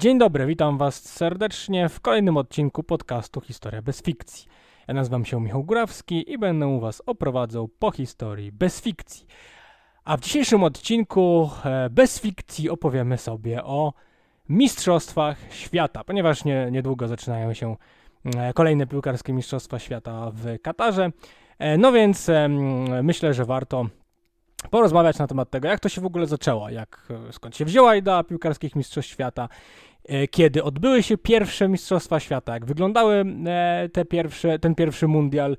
Dzień dobry, witam Was serdecznie w kolejnym odcinku podcastu Historia bez fikcji. Ja nazywam się Michał Górawski i będę u Was oprowadzał po historii bez fikcji. A w dzisiejszym odcinku e, bez fikcji opowiemy sobie o Mistrzostwach Świata, ponieważ nie, niedługo zaczynają się e, kolejne piłkarskie Mistrzostwa Świata w Katarze. E, No więc myślę, że warto porozmawiać na temat tego, jak to się w ogóle zaczęło, jak, skąd się wzięła idea piłkarskich mistrzostw świata, kiedy odbyły się pierwsze mistrzostwa świata, jak wyglądały e, te pierwsze, ten pierwszy mundial,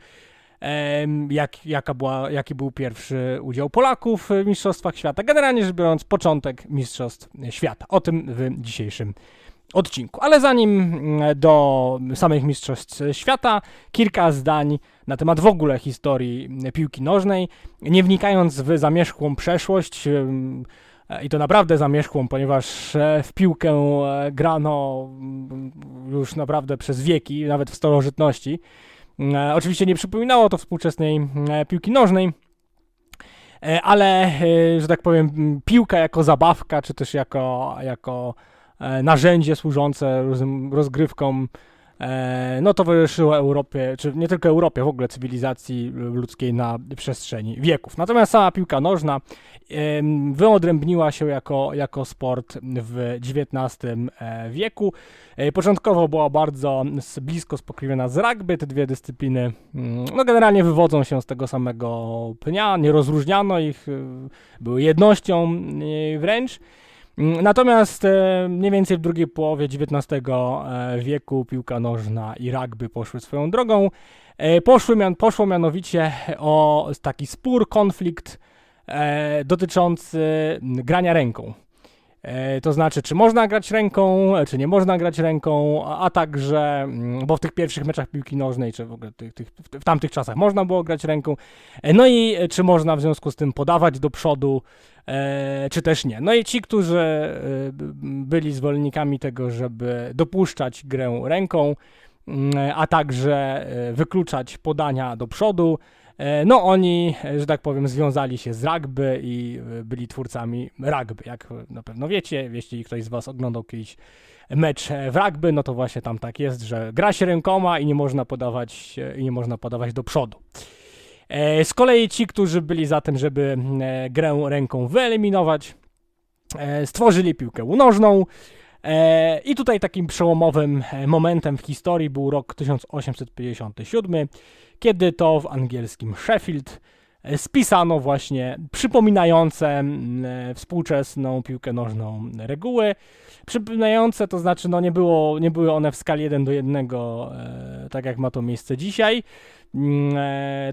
jak, jaka była, jaki był pierwszy udział Polaków w mistrzostwach świata, generalnie rzecz biorąc początek mistrzostw świata. O tym w dzisiejszym odcinku. Ale zanim mm, do samych mistrzostw świata, kilka zdań na temat w ogóle historii piłki nożnej, nie wnikając w zamierzchłą przeszłość, e, i to naprawdę zamierzchłą, ponieważ e, w piłkę e, grano mm, już naprawdę przez wieki, nawet w starożytności. E, Oczywiście nie przypominało to współczesnej e, piłki nożnej, e, ale, e, że tak powiem, piłka jako zabawka, czy też jako, jako e, narzędzie służące rozgrywkom, e, no towarzyszyło Europie, czy nie tylko Europie, w ogóle cywilizacji ludzkiej na przestrzeni wieków. Natomiast sama piłka nożna wyodrębniła się jako, jako sport w XIX e, wieku. E, Początkowo była bardzo blisko spokrywiona z rugby. Te dwie dyscypliny mm, no generalnie wywodzą się z tego samego pnia, nie rozróżniano ich, były jednością wręcz. Mm, Natomiast e, mniej więcej w drugiej połowie XIX e, wieku piłka nożna i rugby poszły swoją drogą. E, Poszły, poszło mianowicie o taki spór, konflikt dotyczący grania ręką. E, to znaczy, czy można grać ręką, e, czy nie można grać ręką, a, także, mm, bo w tych pierwszych meczach piłki nożnej, czy w ogóle tych, tych, w, tamtych czasach można było grać ręką, e, no i czy można w związku z tym podawać do przodu, czy też nie. No i ci, którzy byli zwolennikami tego, żeby dopuszczać grę ręką, mm, a także wykluczać podania do przodu, no oni, e, że tak powiem, związali się z rugby i e, byli twórcami rugby. Jak na pewno wiecie, jeśli ktoś z was oglądał kiedyś mecz e, w rugby, no to właśnie tam tak jest, że gra się rękoma i nie można podawać, e, i nie można podawać do przodu. E, Z kolei ci, którzy byli za tym, żeby e, grę ręką wyeliminować, e, stworzyli piłkę nożną. E, I tutaj takim przełomowym e, momentem w historii był rok 1857, kiedy to w angielskim Sheffield e, spisano właśnie przypominające współczesną piłkę nożną reguły. Przypominające to znaczy, no nie, było, nie były one w skali 1 do 1, e, tak jak ma to miejsce dzisiaj. Mm,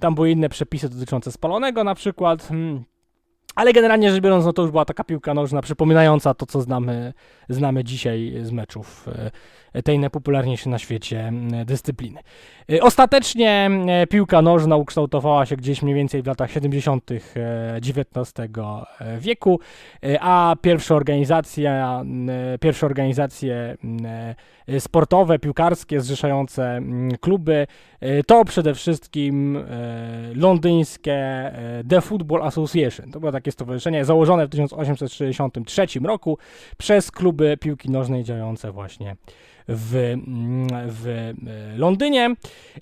Tam były inne przepisy dotyczące spalonego na przykład. Ale generalnie rzecz biorąc, no to już była taka piłka nożna przypominająca to, co znamy, znamy dzisiaj z meczów e, tej najpopularniejszej na świecie m, dyscypliny. E, Ostatecznie e, piłka nożna ukształtowała się gdzieś mniej więcej w latach 70. e, XIX e, wieku, e, a pierwsze organizacja, m, e, pierwsze organizacje e, sportowe, piłkarskie, zrzeszające kluby, e, to przede wszystkim e, londyńskie e, The Football Association. To było takie stowarzyszenie założone w 1863 roku przez kluby piłki nożnej działające właśnie w, mm, w e, Londynie,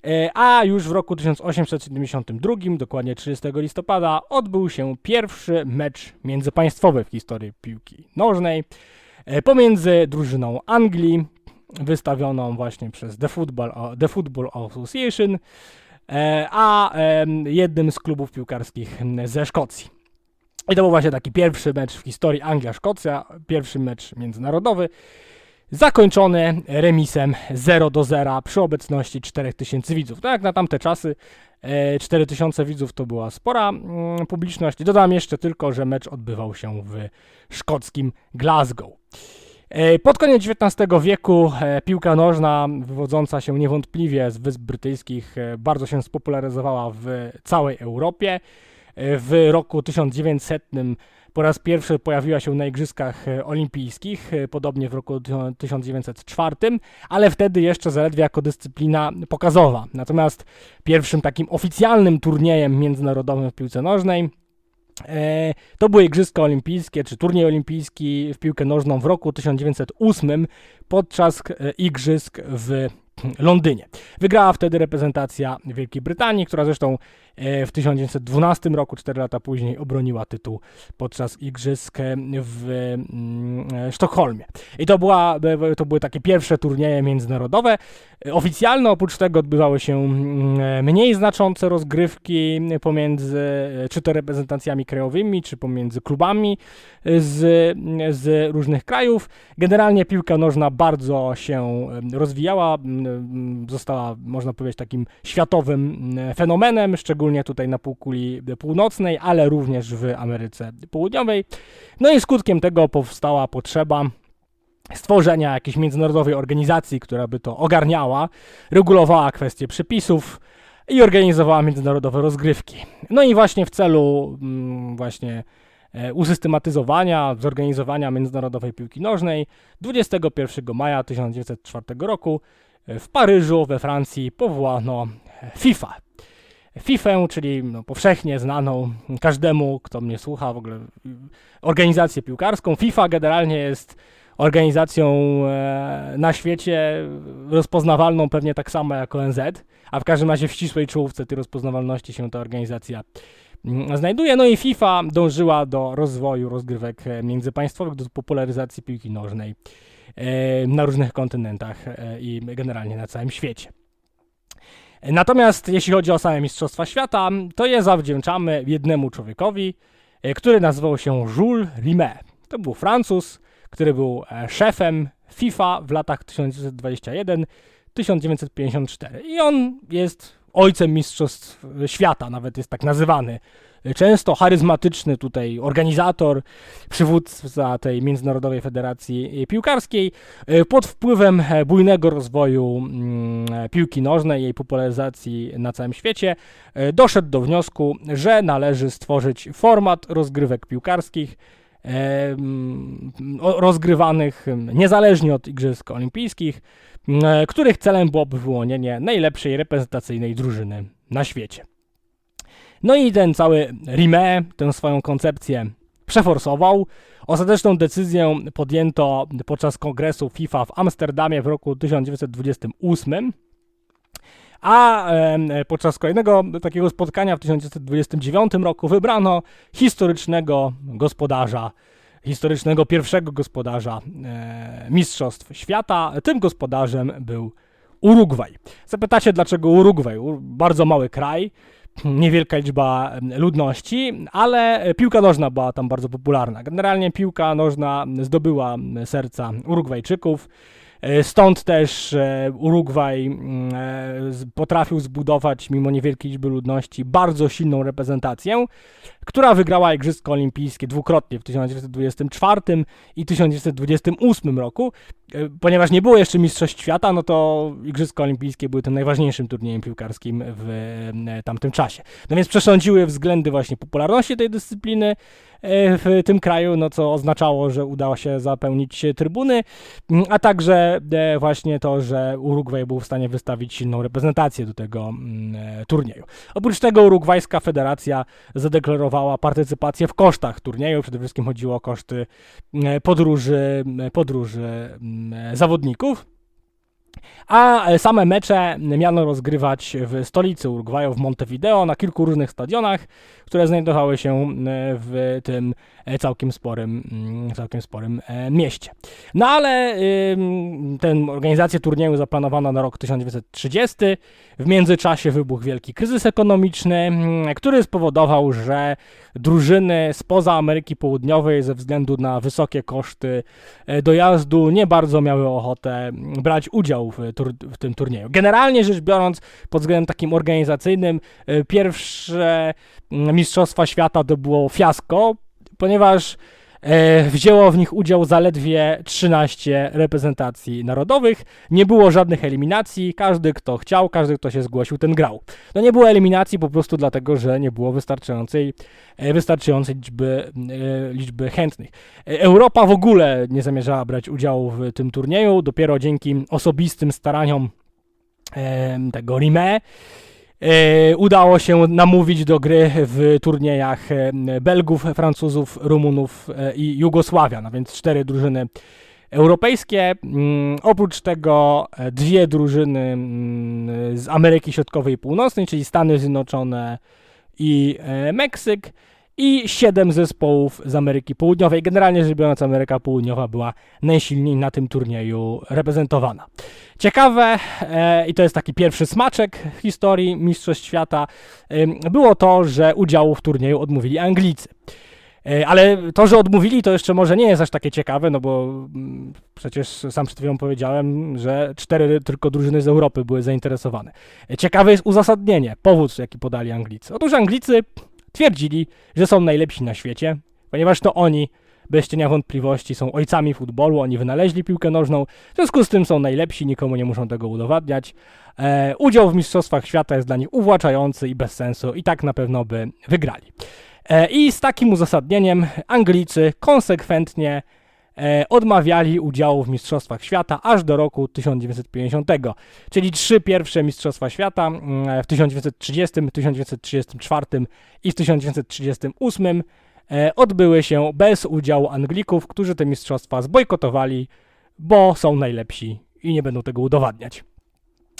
E, a już w roku 1872, dokładnie 30 listopada, odbył się pierwszy mecz międzypaństwowy w historii piłki nożnej e, pomiędzy drużyną Anglii, wystawioną właśnie przez The Football, The Football Association, e, a jednym z klubów piłkarskich ze Szkocji. I to był właśnie taki pierwszy mecz w historii Anglia-Szkocja, pierwszy mecz międzynarodowy, zakończony remisem 0 do 0 przy obecności 4000 widzów. Tak jak na tamte czasy e, 4000 widzów to była spora mm, publiczność. Dodam jeszcze tylko, że mecz odbywał się w szkockim Glasgow. E, Pod koniec XIX wieku e, piłka nożna, wywodząca się niewątpliwie z Wysp Brytyjskich, e, bardzo się spopularyzowała w całej Europie. W roku 1900 po raz pierwszy pojawiła się na Igrzyskach Olimpijskich, podobnie w roku 1904, ale wtedy jeszcze zaledwie jako dyscyplina pokazowa. Natomiast pierwszym takim oficjalnym turniejem międzynarodowym w piłce nożnej To były Igrzyska Olimpijskie, czy turniej olimpijski w piłkę nożną w roku 1908 podczas e, Igrzysk w Londynie. Wygrała wtedy reprezentacja Wielkiej Brytanii, która zresztą e, w 1912 roku, 4 lata później, obroniła tytuł podczas Igrzysk e, w mm, e, Sztokholmie. I to, była, to były takie pierwsze turnieje międzynarodowe. Oficjalne oprócz tego odbywały się mm, mniej znaczące rozgrywki pomiędzy czy to reprezentacjami krajowymi, czy pomiędzy klubami z, z różnych krajów. Generalnie piłka nożna bardzo się rozwijała, została, można powiedzieć, takim światowym m, fenomenem, szczególnie tutaj na półkuli północnej, ale również w Ameryce Południowej. No i skutkiem tego powstała potrzeba stworzenia jakiejś międzynarodowej organizacji, która by to ogarniała, regulowała kwestie przepisów i organizowała międzynarodowe rozgrywki. No i właśnie w celu mm, właśnie e, usystematyzowania, zorganizowania międzynarodowej piłki nożnej 21 maja 1904 roku w Paryżu we Francji powołano FIFA. FIFA, czyli no, powszechnie znaną każdemu, kto mnie słucha, w ogóle y, organizację piłkarską. FIFA generalnie jest organizacją e, na świecie rozpoznawalną pewnie tak samo jak ONZ, a w każdym razie w ścisłej czołówce tej rozpoznawalności się ta organizacja mm, znajduje. No i FIFA dążyła do rozwoju rozgrywek e, międzypaństwowych, do popularyzacji piłki nożnej na różnych kontynentach e, i generalnie na całym świecie. Natomiast jeśli chodzi o same Mistrzostwa Świata, to je zawdzięczamy jednemu człowiekowi, e, który nazywał się Jules Rimet. To był Francuz, który był e, szefem FIFA w latach 1921-1954. I on jest ojcem Mistrzostw Świata, nawet jest tak nazywany. Często charyzmatyczny tutaj organizator, przywódca tej Międzynarodowej Federacji Piłkarskiej, e, pod wpływem e, bujnego rozwoju mm, e, piłki nożnej, jej popularyzacji na całym świecie, e, doszedł do wniosku, że należy stworzyć format rozgrywek piłkarskich, e, mm, rozgrywanych niezależnie od Igrzysk Olimpijskich, e, których celem byłoby wyłonienie najlepszej reprezentacyjnej drużyny na świecie. No i ten cały Rimet tę swoją koncepcję przeforsował. Ostateczną decyzję podjęto podczas kongresu FIFA w Amsterdamie w roku 1928. A podczas kolejnego takiego spotkania w 1929 roku wybrano historycznego gospodarza, historycznego pierwszego gospodarza e, Mistrzostw Świata. Tym gospodarzem był Urugwaj. Zapytacie, dlaczego Urugwaj? Bardzo mały kraj, niewielka liczba ludności, ale piłka nożna była tam bardzo popularna. Generalnie piłka nożna zdobyła serca Urugwajczyków. E, Stąd też e, Urugwaj e, potrafił zbudować, mimo niewielkiej liczby ludności, bardzo silną reprezentację, która wygrała Igrzyska Olimpijskie dwukrotnie w 1924 i 1928 roku. E, Ponieważ nie było jeszcze Mistrzostw Świata, no to Igrzyska Olimpijskie były tym najważniejszym turniejem piłkarskim w e, tamtym czasie. No więc przesądziły względy właśnie popularności tej dyscypliny e, w tym kraju, no co oznaczało, że udało się zapełnić trybuny, a także właśnie to, że Urugwaj był w stanie wystawić silną reprezentację do tego turnieju. Oprócz tego Urugwajska Federacja zadeklarowała partycypację w kosztach turnieju, przede wszystkim chodziło o koszty podróży, podróży zawodników. A e, same mecze miano rozgrywać w stolicy Urugwaju, w Montevideo, na kilku różnych stadionach, które znajdowały się e, w tym e, całkiem sporym, mm, całkiem sporym mieście. No ale tę organizację turnieju zaplanowano na rok 1930. W międzyczasie wybuchł wielki kryzys ekonomiczny, mm, który spowodował, że drużyny spoza Ameryki Południowej ze względu na wysokie koszty dojazdu nie bardzo miały ochotę brać w, tur- w tym turnieju. Generalnie rzecz biorąc, pod względem takim organizacyjnym, e, pierwsze mm, Mistrzostwa Świata to było fiasko, ponieważ wzięło w nich udział zaledwie 13 reprezentacji narodowych. Nie było żadnych eliminacji. Każdy, kto chciał, każdy, kto się zgłosił, ten grał. No nie było eliminacji po prostu dlatego, że nie było wystarczającej, e, wystarczającej liczby, e, liczby chętnych. E, Europa w ogóle nie zamierzała brać udziału w tym turnieju. Dopiero dzięki osobistym staraniom tego Rime E, udało się namówić do gry w turniejach e, Belgów, Francuzów, Rumunów e, i Jugosławian, a więc cztery drużyny europejskie. Mm, oprócz tego e, dwie drużyny mm, z Ameryki Środkowej i Północnej, czyli Stany Zjednoczone i e, Meksyk. I siedem zespołów z Ameryki Południowej. Generalnie rzecz biorąc, Ameryka Południowa była najsilniej na tym turnieju reprezentowana. Ciekawe, e, i to jest taki pierwszy smaczek w historii Mistrzostw Świata, em, było to, że udziału w turnieju odmówili Anglicy. E, Ale to, że odmówili, to jeszcze może nie jest aż takie ciekawe, no bo mm, przecież sam przed chwilą powiedziałem, że cztery tylko drużyny z Europy były zainteresowane. E, Ciekawe jest uzasadnienie, powód, jaki podali Anglicy. Otóż Anglicy twierdzili, że są najlepsi na świecie, ponieważ to oni, bez cienia wątpliwości, są ojcami futbolu, oni wynaleźli piłkę nożną, w związku z tym są najlepsi, nikomu nie muszą tego udowadniać. E, udział w Mistrzostwach Świata jest dla nich uwłaczający i bez sensu i tak na pewno by wygrali. E, I z takim uzasadnieniem Anglicy konsekwentnie odmawiali udziału w Mistrzostwach Świata aż do roku 1950, czyli trzy pierwsze Mistrzostwa Świata mm, w 1930, 1934 i w 1938 e, odbyły się bez udziału Anglików, którzy te mistrzostwa zbojkotowali, bo są najlepsi i nie będą tego udowadniać.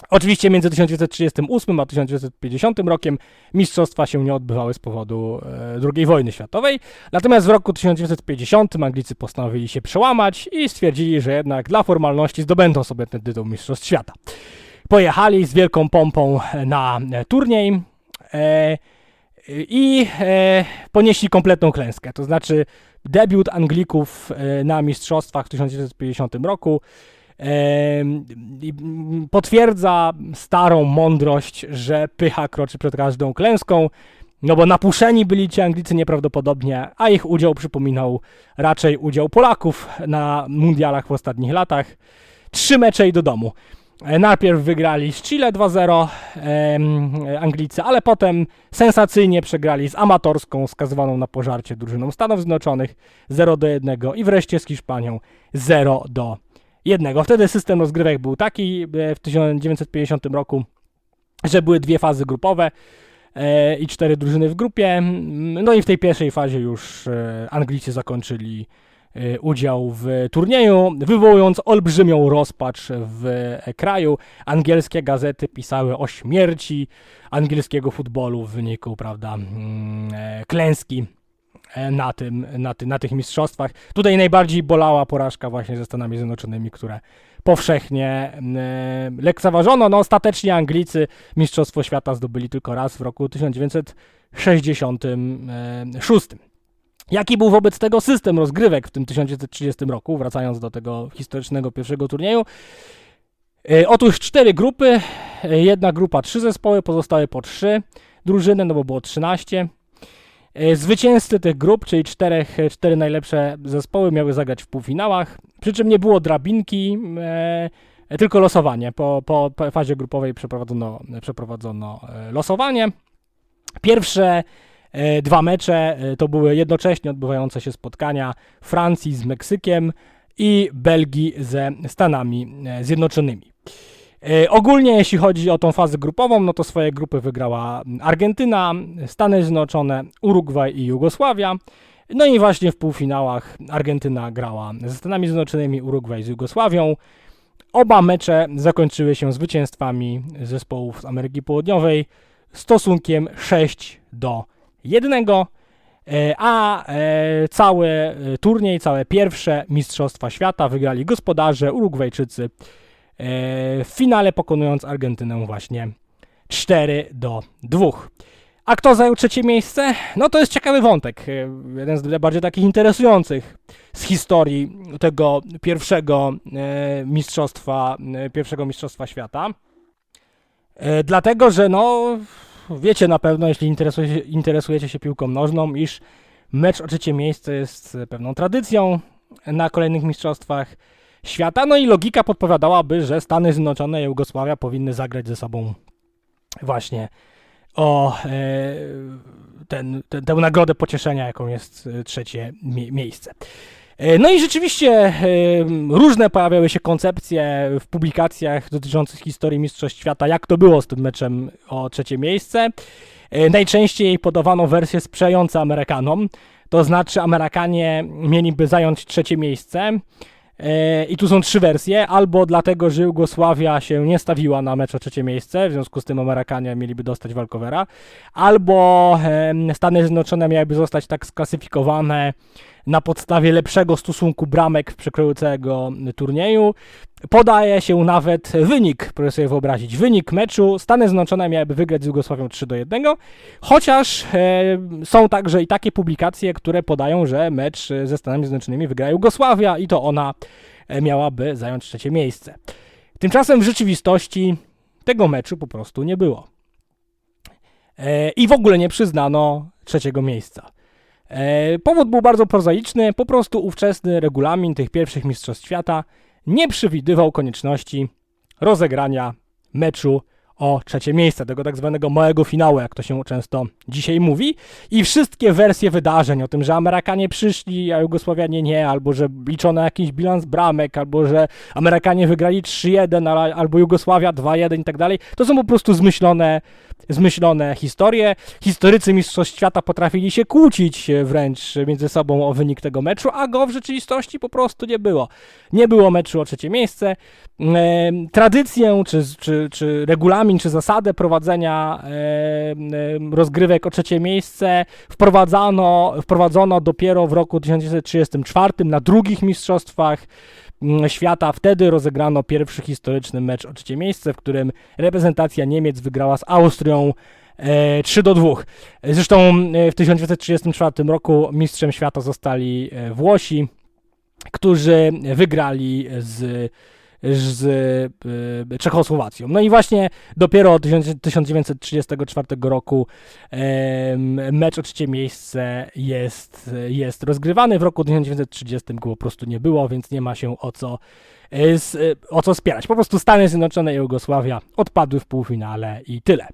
Oczywiście między 1938 a 1950 rokiem mistrzostwa się nie odbywały z powodu e, II wojny światowej. Natomiast w roku 1950 Anglicy postanowili się przełamać i stwierdzili, że jednak dla formalności zdobędą sobie ten tytuł Mistrzostw Świata. Pojechali z wielką pompą na turniej e, i e, ponieśli kompletną klęskę. To znaczy debiut Anglików na mistrzostwach w 1950 roku potwierdza starą mądrość, że pycha kroczy przed każdą klęską, no bo napuszeni byli ci Anglicy nieprawdopodobnie, a ich udział przypominał raczej udział Polaków na mundialach w ostatnich latach. Trzy mecze i do domu. E, Najpierw wygrali z Chile 2-0 em, Anglicy, ale potem sensacyjnie przegrali z amatorską, skazywaną na pożarcie drużyną Stanów Zjednoczonych 0 do 1 i wreszcie z Hiszpanią 0 1. Wtedy system rozgrywek był taki e, w 1950 roku, że były dwie fazy grupowe e, i cztery drużyny w grupie. No i w tej pierwszej fazie już e, Anglicy zakończyli udział w turnieju, wywołując olbrzymią rozpacz w kraju. Angielskie gazety pisały o śmierci angielskiego futbolu w wyniku, prawda, mm, klęski na, tym, na, ty, na tych mistrzostwach. Tutaj najbardziej bolała porażka właśnie ze Stanami Zjednoczonymi, które powszechnie e, lekceważono. No ostatecznie Anglicy Mistrzostwo Świata zdobyli tylko raz w roku 1966. Jaki był wobec tego system rozgrywek w tym 1930 roku, wracając do tego historycznego pierwszego turnieju? E, Otóż cztery grupy, e, jedna grupa trzy zespoły, pozostałe po trzy drużyny, no bo było 13. E, Zwycięzcy tych grup, czyli czterech, e, cztery najlepsze zespoły miały zagrać w półfinałach, przy czym nie było drabinki, e, e, tylko losowanie. Po, po, po fazie grupowej przeprowadzono, przeprowadzono losowanie. Pierwsze e, dwa mecze to były jednocześnie odbywające się spotkania Francji z Meksykiem i Belgii ze Stanami Zjednoczonymi. E, Ogólnie, jeśli chodzi o tą fazę grupową, no to swoje grupy wygrała Argentyna, Stany Zjednoczone, Urugwaj i Jugosławia. No i właśnie w półfinałach Argentyna grała ze Stanami Zjednoczonymi, Urugwaj z Jugosławią. Oba mecze zakończyły się zwycięstwami zespołów z Ameryki Południowej stosunkiem 6 do 1. E, A e, cały turniej, całe pierwsze Mistrzostwa Świata wygrali gospodarze Urugwajczycy w finale pokonując Argentynę właśnie 4 do 2. A kto zajął trzecie miejsce? No to jest ciekawy wątek, e, jeden z najbardziej takich interesujących z historii tego pierwszego e, mistrzostwa, e, pierwszego mistrzostwa świata. E, dlatego, że no wiecie na pewno, jeśli interesuje, interesujecie się piłką nożną, iż mecz o trzecie miejsce jest e, pewną tradycją na kolejnych mistrzostwach świata. No i logika podpowiadałaby, że Stany Zjednoczone i Jugosławia powinny zagrać ze sobą właśnie o e, ten, ten, tę nagrodę pocieszenia, jaką jest e, trzecie mie- miejsce. E, No i rzeczywiście e, różne pojawiały się koncepcje w publikacjach dotyczących historii Mistrzostw Świata, jak to było z tym meczem o trzecie miejsce. Najczęściej podawano wersję sprzyjającą Amerykanom, to znaczy Amerykanie mieliby zająć trzecie miejsce. E, I tu są trzy wersje, albo dlatego, że Jugosławia się nie stawiła na mecz o trzecie miejsce, w związku z tym Amerykanie mieliby dostać walkowera, albo Stany Zjednoczone miałyby zostać tak sklasyfikowane na podstawie lepszego stosunku bramek w przekroju całego turnieju. Podaje się nawet wynik, proszę sobie wyobrazić, wynik meczu. Stany Zjednoczone miałyby wygrać z Jugosławią 3 do 1, chociaż e, są także i takie publikacje, które podają, że mecz ze Stanami Zjednoczonymi wygra Jugosławia i to ona e, miałaby zająć trzecie miejsce. Tymczasem w rzeczywistości tego meczu po prostu nie było. E, I w ogóle nie przyznano trzeciego miejsca. E, Powód był bardzo prozaiczny, po prostu ówczesny regulamin tych pierwszych Mistrzostw Świata nie przewidywał konieczności rozegrania meczu o trzecie miejsce, tego tak zwanego małego finału, jak to się często dzisiaj mówi. I wszystkie wersje wydarzeń o tym, że Amerykanie przyszli, a Jugosławianie nie, albo że liczono jakiś bilans bramek, albo że Amerykanie wygrali 3-1, ale- albo Jugosławia 2-1 i tak dalej, to są po prostu zmyślone, zmyślone historie. Historycy Mistrzostw Świata potrafili się kłócić e, wręcz między sobą o wynik tego meczu, a go w rzeczywistości po prostu nie było. Nie było meczu o trzecie miejsce. E, tradycję, czy, czy, czy regulamin, czy zasadę prowadzenia e, e, rozgrywek o trzecie miejsce wprowadzano, wprowadzono dopiero w roku 1934 na drugich mistrzostwach świata. Wtedy rozegrano pierwszy historyczny mecz o trzecie miejsce, w którym reprezentacja Niemiec wygrała z Austrią e, 3 do 2. Zresztą e, w 1934 roku mistrzem świata zostali e, Włosi, którzy wygrali z z e, Czechosłowacją. No i właśnie dopiero od 1934 roku mecz o trzecie miejsce jest, jest rozgrywany. W roku 1930 go po prostu nie było, więc nie ma się o co, e, e, o co spierać. Po prostu Stany Zjednoczone i Jugosławia odpadły w półfinale i tyle.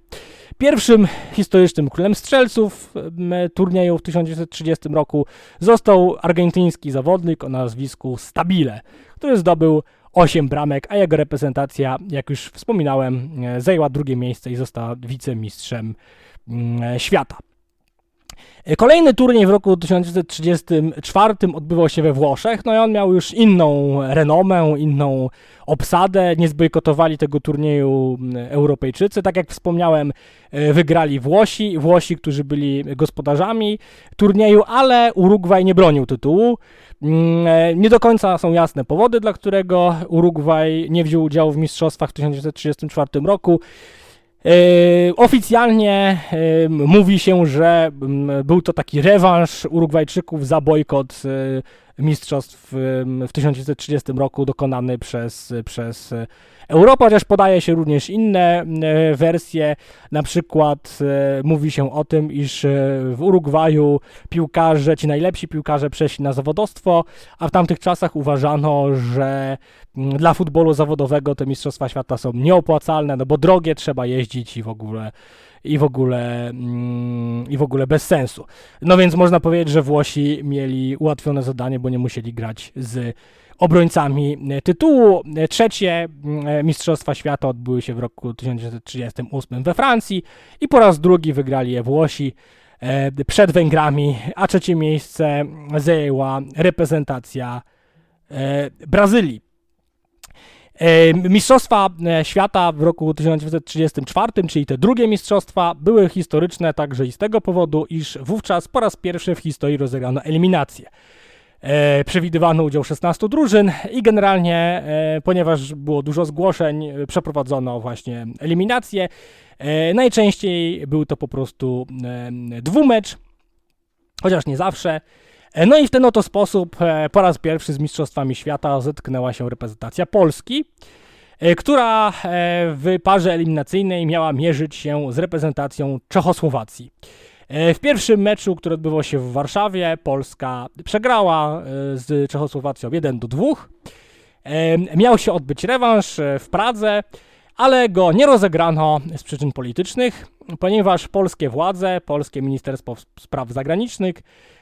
Pierwszym historycznym królem strzelców turnieju w 1930 roku został argentyński zawodnik o nazwisku Stabile, który zdobył 8 bramek, a jego reprezentacja, jak już wspominałem, e, zajęła drugie miejsce i została wicemistrzem mm, świata. E, Kolejny turniej w roku 1934 odbywał się we Włoszech, no i on miał już inną renomę, inną obsadę. Nie zbojkotowali tego turnieju mm, Europejczycy. Tak jak wspomniałem, e, wygrali Włosi, Włosi, którzy byli gospodarzami turnieju, ale Urugwaj nie bronił tytułu. Mm, e, Nie do końca są jasne powody, dla którego Urugwaj nie wziął udziału w mistrzostwach w 1934 roku. E, Oficjalnie e, mówi się, że mm, był to taki rewanż Urugwajczyków za bojkot e, mistrzostw w 1930 roku dokonany przez, przez Europę, chociaż podaje się również inne e, wersje. Na przykład e, mówi się o tym, iż e, w Urugwaju piłkarze, ci najlepsi piłkarze przeszli na zawodowstwo, a w tamtych czasach uważano, że dla futbolu zawodowego te mistrzostwa świata są nieopłacalne, no bo drogie trzeba jeździć i w ogóle i w ogóle mm, i w ogóle bez sensu. No więc można powiedzieć, że Włosi mieli ułatwione zadanie, bo nie musieli grać z obrońcami tytułu. Trzecie mm, Mistrzostwa Świata odbyły się w roku 1938 we Francji i po raz drugi wygrali je Włosi e, przed Węgrami, a trzecie miejsce zajęła reprezentacja e, Brazylii. Mistrzostwa e, świata w roku 1934, czyli te drugie mistrzostwa, były historyczne także i z tego powodu, iż wówczas po raz pierwszy w historii rozegrano eliminację. E, przewidywano udział 16 drużyn i generalnie, e, ponieważ było dużo zgłoszeń, e, przeprowadzono właśnie eliminację. E, najczęściej był to po prostu dwumecz, chociaż nie zawsze. E, No i w ten oto sposób e, po raz pierwszy z Mistrzostwami Świata zetknęła się reprezentacja Polski, e, która w parze eliminacyjnej miała mierzyć się z reprezentacją Czechosłowacji. W pierwszym meczu, który odbywał się w Warszawie, Polska przegrała z Czechosłowacją 1 do 2. E, Miał się odbyć rewanż w Pradze, ale go nie rozegrano z przyczyn politycznych, ponieważ polskie władze, polskie Ministerstwo Spraw Zagranicznych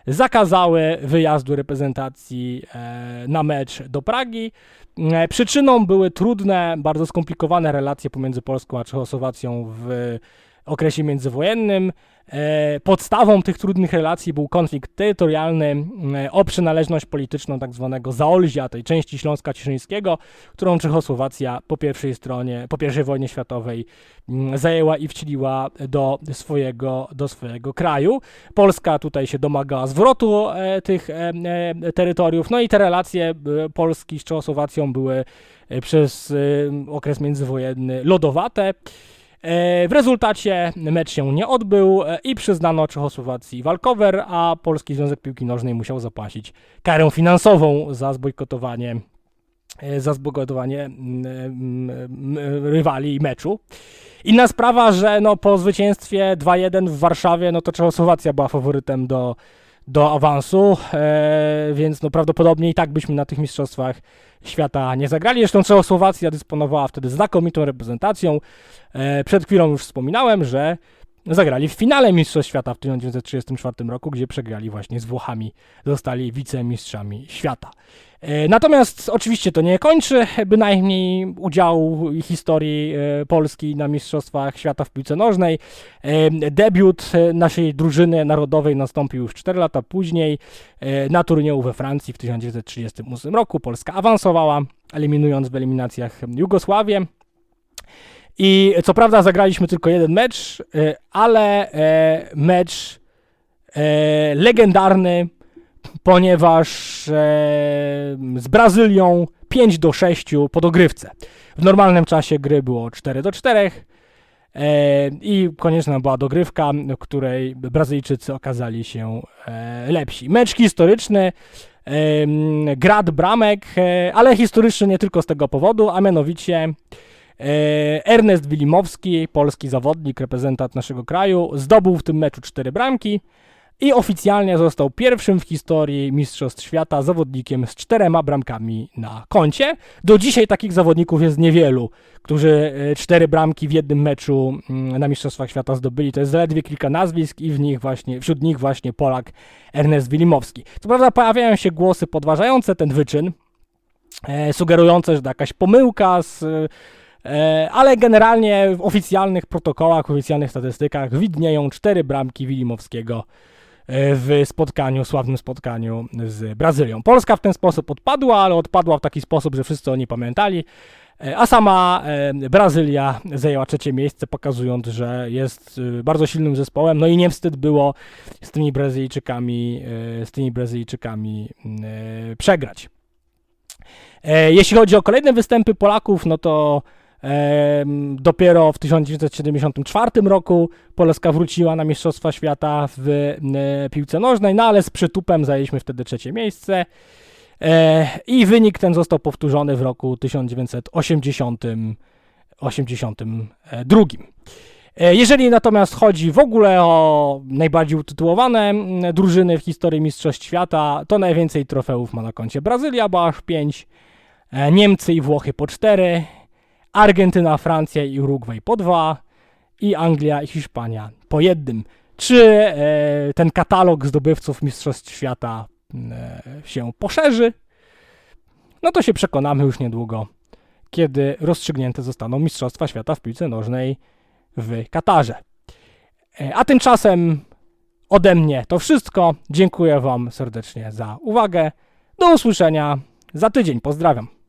zakazały wyjazdu reprezentacji e, na mecz do Pragi. E, Przyczyną były trudne, bardzo skomplikowane relacje pomiędzy Polską a Czechosłowacją w okresie międzywojennym. E, Podstawą tych trudnych relacji był konflikt terytorialny o przynależność polityczną tak zwanego Zaolzia, tej części Śląska Cieszyńskiego, którą Czechosłowacja po pierwszej stronie, po pierwszej wojnie światowej zajęła i wcieliła do swojego, do swojego kraju. Polska tutaj się domagała zwrotu e, tych e, terytoriów, no i te relacje Polski z Czechosłowacją były przez okres międzywojenny lodowate. E, W rezultacie mecz się nie odbył e, i przyznano Czechosłowacji walkover, a Polski Związek Piłki Nożnej musiał zapłacić karę finansową za zbojkotowanie e, za zbojkotowanie mm, mm, mm, rywali i meczu. Inna sprawa, że no, po zwycięstwie 2-1 w Warszawie, no to Czechosłowacja była faworytem do, do awansu, e, więc no, prawdopodobnie i tak byśmy na tych mistrzostwach świata nie zagrali. Zresztą Czechosłowacja dysponowała wtedy znakomitą reprezentacją. E, przed chwilą już wspominałem, że zagrali w finale Mistrzostw Świata w 1934 roku, gdzie przegrali właśnie z Włochami, zostali wicemistrzami świata. E, Natomiast oczywiście to nie kończy bynajmniej udziału historii e, Polski na Mistrzostwach Świata w piłce nożnej. E, Debiut e, naszej drużyny narodowej nastąpił już 4 lata później e, na turnieju we Francji w 1938 roku. Polska awansowała, eliminując w eliminacjach Jugosławię. I co prawda zagraliśmy tylko jeden mecz, e, ale e, mecz e, legendarny, ponieważ z Brazylią 5 do 6 po dogrywce. W normalnym czasie gry było 4 do 4 e, i konieczna była dogrywka, w której Brazylijczycy okazali się lepsi. Mecz historyczny, grad bramek, ale historyczny nie tylko z tego powodu, a mianowicie Ernest Wilimowski, polski zawodnik, reprezentant naszego kraju, zdobył w tym meczu cztery bramki i oficjalnie został pierwszym w historii Mistrzostw Świata zawodnikiem z czterema bramkami na koncie. Do dzisiaj takich zawodników jest niewielu, którzy e, cztery bramki w jednym meczu mm, na Mistrzostwach Świata zdobyli. To jest zaledwie kilka nazwisk i w nich właśnie, wśród nich właśnie Polak Ernest Wilimowski. Co prawda pojawiają się głosy podważające ten wyczyn, e, sugerujące, że to jakaś pomyłka z E, ale generalnie w oficjalnych protokołach, oficjalnych statystykach widnieją cztery bramki Wilimowskiego e, w spotkaniu, sławnym spotkaniu z Brazylią. Polska w ten sposób odpadła, ale odpadła w taki sposób, że wszyscy o niej pamiętali, e, a sama e, Brazylia zajęła trzecie miejsce, pokazując, że jest e, bardzo silnym zespołem. No i nie wstyd było z tymi Brazylijczykami, e, z tymi Brazylijczykami e, przegrać. E, Jeśli chodzi o kolejne występy Polaków, no to Dopiero w 1974 roku Polska wróciła na Mistrzostwa Świata w e, piłce nożnej, no ale z przytupem zajęliśmy wtedy trzecie miejsce. E, I wynik ten został powtórzony w roku 1982. E, Jeżeli natomiast chodzi w ogóle o najbardziej utytułowane drużyny w historii Mistrzostw Świata, to najwięcej trofeów ma na koncie Brazylia, bo aż 5, Niemcy i Włochy po 4, Argentyna, Francja i Urugwaj po dwa i Anglia i Hiszpania po jednym. Czy e, ten katalog zdobywców Mistrzostw Świata e, się poszerzy? No to się przekonamy już niedługo, kiedy rozstrzygnięte zostaną Mistrzostwa Świata w piłce nożnej w Katarze. E, a tymczasem ode mnie to wszystko. Dziękuję Wam serdecznie za uwagę. Do usłyszenia za tydzień. Pozdrawiam.